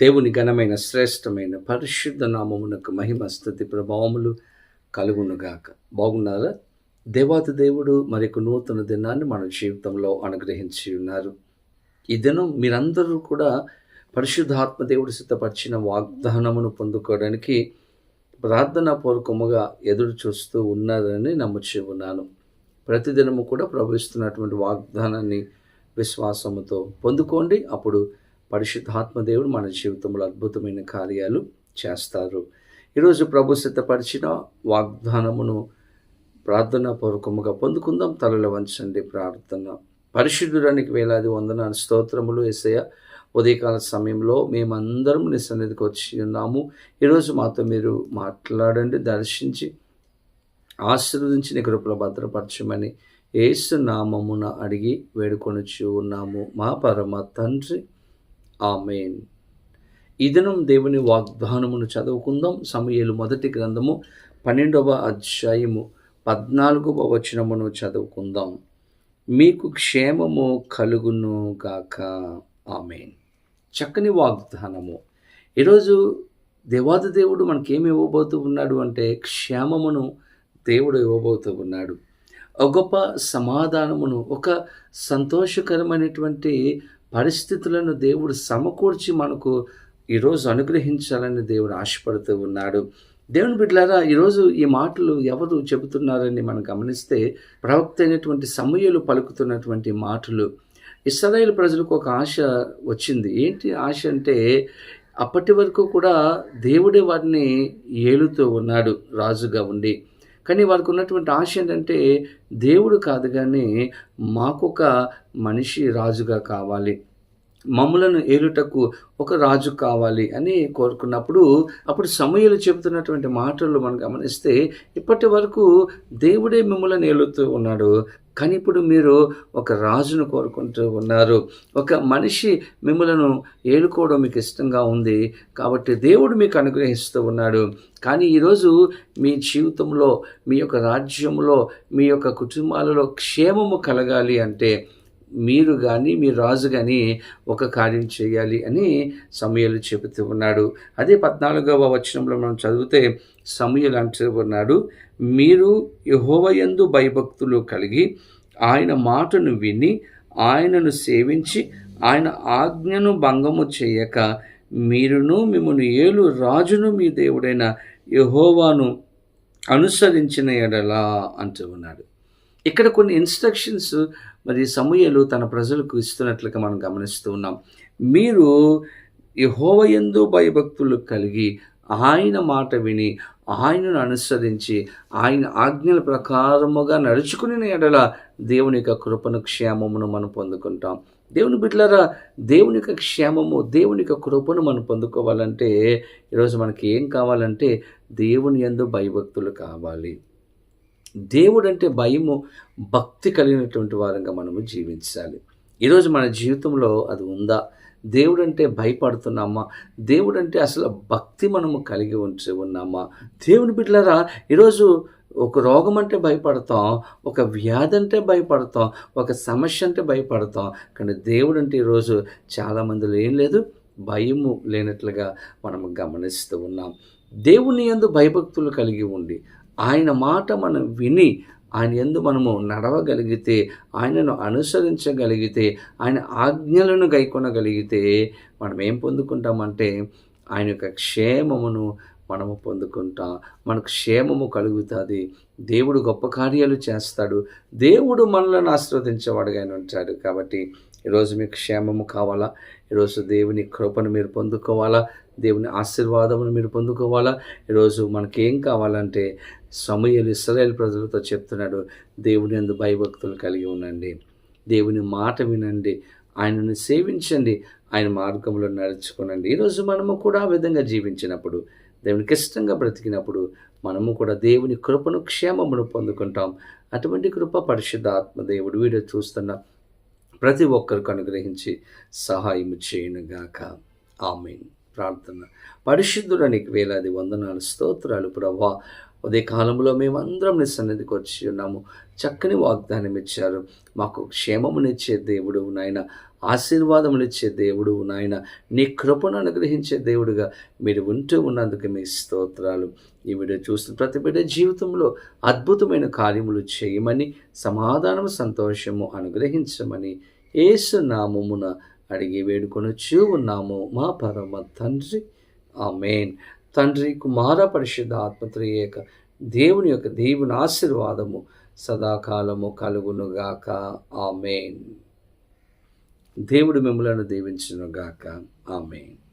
దేవుని ఘనమైన శ్రేష్టమైన పరిశుద్ధ నామమునకు మహిమ స్థుతి ప్రభావములు కలుగునుగాక. బాగున్నారా? దేవాతి దేవుడు మరొక నూతన దినాన్ని మన జీవితంలో అనుగ్రహించి ఉన్నారు. ఈ దినం మీరందరూ కూడా పరిశుద్ధాత్మ దేవుడు సిద్ధపరిచిన వాగ్దానమును పొందుకోవడానికి ప్రార్థనా పూర్వకముగా ఎదురు చూస్తూ ఉన్నారని నమ్ముచి ఉన్నాను. ప్రతిదినము కూడా ప్రవహిస్తున్నటువంటి వాగ్దానాన్ని విశ్వాసముతో పొందుకోండి. అప్పుడు పరిశుద్ధాత్మదేవుడు మన జీవితంలో అద్భుతమైన కార్యాలు చేస్తారు. ఈరోజు ప్రభు సిద్ధపరిచిన వాగ్దానమును ప్రార్థనా పూర్వకముగా పొందుకుందాం. తలలు వంచండి ప్రార్థన. పరిశుద్ధుడానికి వేలాది వందనాలు స్తోత్రములు ఎసయ ఉదయకాల సమయంలో మేమందరం నీ సన్నిధికి వచ్చి ఉన్నాము. ఈరోజు మాతో మీరు మాట్లాడండి దర్శించి ఆశీర్వదించి నీ కృపలో భద్రపరచమని ఏసునామమున అడిగి వేడుకొనుచు ఉన్నాము. మా పరమ తండ్రి ఆమెన్. ఈ దినం దేవుని వాగ్దానమును చదువుకుందాం. సమయలు మొదటి గ్రంథము పన్నెండవ అధ్యాయము పద్నాలుగవ వచనమును చదువుకుందాం. మీకు క్షేమము కలుగును గాక. ఆమెన్. చక్కని వాగ్దానము. ఈరోజు దేవాది దేవుడు మనకేమి ఇవ్వబోతూ ఉన్నాడు అంటే క్షేమమును దేవుడు ఇవ్వబోతూ ఉన్నాడు. ఒక గొప్ప సమాధానమును ఒక సంతోషకరమైనటువంటి పరిస్థితులను దేవుడు సమకూర్చి మనకు ఈరోజు అనుగ్రహించాలని దేవుడు ఆశపడుతూ ఉన్నాడు. దేవుని బిడ్డలారా ఈరోజు ఈ మాటలు ఎవరు చెబుతున్నారని మనం గమనిస్తే ప్రవక్త అయినటువంటి సమయలు పలుకుతున్నటువంటి మాటలు. ఇస్రాయేల్ ప్రజలకు ఒక ఆశ వచ్చింది. ఏంటి ఆశ అంటే అప్పటి వరకు కూడా దేవుడే వారిని ఏలుతూ ఉన్నాడు రాజుగా ఉండి. కానీ వారికి ఉన్నటువంటి ఆశ ఏంటంటే దేవుడు కాదు కానీ మాకొక మనిషి రాజుగా కావాలి. మమ్ములను ఏలుటకు ఒక రాజు కావాలి అని కోరుకున్నప్పుడు అప్పుడు సమయలు చెబుతున్నటువంటి మాటలు మనం గమనిస్తే ఇప్పటి వరకు దేవుడే మిమ్మల్ని ఏలుతూ ఉన్నాడు. కానీ ఇప్పుడు మీరు ఒక రాజును కోరుకుంటూ ఉన్నారు. ఒక మనిషి మిమ్మలను ఏలుకోవడం మీకు ఇష్టంగా ఉంది. కాబట్టి దేవుడు మీకు అనుగ్రహిస్తూ ఉన్నాడు. కానీ ఈరోజు మీ జీవితంలో మీ యొక్క రాజ్యంలో మీ యొక్క కుటుంబాలలో క్షేమము కలగాలి అంటే మీరు కానీ మీ రాజు కానీ ఒక కార్యం చేయాలి అని సమయలు చెబుతూ ఉన్నాడు. అదే పద్నాలుగవ వచనంలో మనం చదివితే సమయలు అంటూ ఉన్నాడు మీరు యహోవయందు భయభక్తులు కలిగి ఆయన మాటను విని ఆయనను సేవించి ఆయన ఆజ్ఞను భంగము చేయక మీరును మిమ్మల్ని ఏలు రాజును మీ దేవుడైన యహోవాను అనుసరించిన ఎడలా అంటూ ఉన్నాడు. ఇక్కడ కొన్ని ఇన్స్ట్రక్షన్స్ మరి సమూహలు తన ప్రజలకు ఇస్తున్నట్లుగా మనం గమనిస్తూ ఉన్నాం. మీరు యహోవయందు భయభక్తులు కలిగి ఆయన మాట విని ఆయనను అనుసరించి ఆయన ఆజ్ఞల ప్రకారముగా నడుచుకుని ఎడల దేవుని యొక్క కృపను క్షేమమును మనం పొందుకుంటాం. దేవుని బిడ్డలరా దేవుని యొక్క క్షేమము దేవుని యొక్క కృపను మనం పొందుకోవాలంటే ఈరోజు మనకి ఏం కావాలంటే దేవుని ఎందు భయభక్తులు కావాలి. దేవుడు అంటే భయము భక్తి కలిగినటువంటి వారంగా మనము జీవించాలి. ఈరోజు మన జీవితంలో అది ఉందా? దేవుడు అంటే భయపడుతున్నామా? దేవుడు అంటే అసలు భక్తి మనము కలిగి ఉంచి ఉన్నామా? దేవుని బిడ్డలరా ఈరోజు ఒక రోగం అంటే భయపడతాం ఒక వ్యాధి అంటే భయపడతాం ఒక సమస్య అంటే భయపడతాం. కానీ దేవుడు అంటే ఈరోజు చాలామందిలో ఏం లేదు భయము లేనట్లుగా మనం గమనిస్తూ ఉన్నాం. దేవుని ఎందు భయభక్తులు కలిగి ఉండి ఆయన మాట మనం విని ఆయన ఎందు మనము నడవగలిగితే ఆయనను అనుసరించగలిగితే ఆయన ఆజ్ఞలను గైకొనగలిగితే మనం ఏం పొందుకుంటామంటే ఆయన యొక్క క్షేమమును మనము పొందుకుంటాం. మనకు క్షేమము కలుగుతుంది. దేవుడు గొప్ప కార్యాలు చేస్తాడు. దేవుడు మనలను ఆశ్రవదించేవాడుగానే ఆయన ఉంటాడు. కాబట్టి ఈరోజు మీకు క్షేమము కావాలా? ఈరోజు దేవుని కృపను మీరు పొందుకోవాలా? దేవుని ఆశీర్వాదమును మీరు పొందుకోవాలా? ఈరోజు మనకేం కావాలంటే సమయలు ఇస్రాయేల్ ప్రజలతో చెప్తున్నాడు దేవుని అందు భయభక్తులు కలిగి ఉండండి. దేవుని మాట వినండి. ఆయనను సేవించండి. ఆయన మార్గంలో నడుచుకునండి. ఈరోజు మనము కూడా ఆ విధంగా జీవించినప్పుడు దేవునికి ఇష్టంగా బ్రతికినప్పుడు మనము కూడా దేవుని కృపను క్షేమమును పొందుకుంటాం. అటువంటి కృప పరిశుద్ధాత్మ దేవుడు వీడియో చూస్తున్న ప్రతి ఒక్కరికి అనుగ్రహించి సహాయం చేయనుగాక. ఆమెన్. ప్రార్థన. పరిశుద్ధుడానికి వేలాది వందనాలు స్తోత్రాలు ప్రభా. ఉదయ కాలంలో మేమందరం నీ సన్నిధికి వచ్చి ఉన్నాము. చక్కని వాగ్దానం ఇచ్చారు. మాకు క్షేమమునిచ్చే దేవుడు నాయన. ఆశీర్వాదములిచ్చే దేవుడు నాయన. నీ కృపను అనుగ్రహించే దేవుడుగా మీరు ఉంటూ ఉన్నందుకు మీ స్తోత్రాలు. ఈ వీడియో చూస్తున్న ప్రతి బిడ్డ జీవితంలో అద్భుతమైన కార్యములు చేయమని సమాధానము సంతోషము అనుగ్రహించమని ఏసునామమున అడిగి వేడుకొనొచ్చు ఉన్నాము మా పరమ తండ్రి. ఆమెన్. తండ్రి కుమార పరిశుద్ధ ఆత్మత్రియేక దేవుని యొక్క దేవుని ఆశీర్వాదము సదాకాలము కలుగునుగాక. ఆమెన్. దేవుడు మిమ్మలను దీవించునుగాక. ఆమెన్.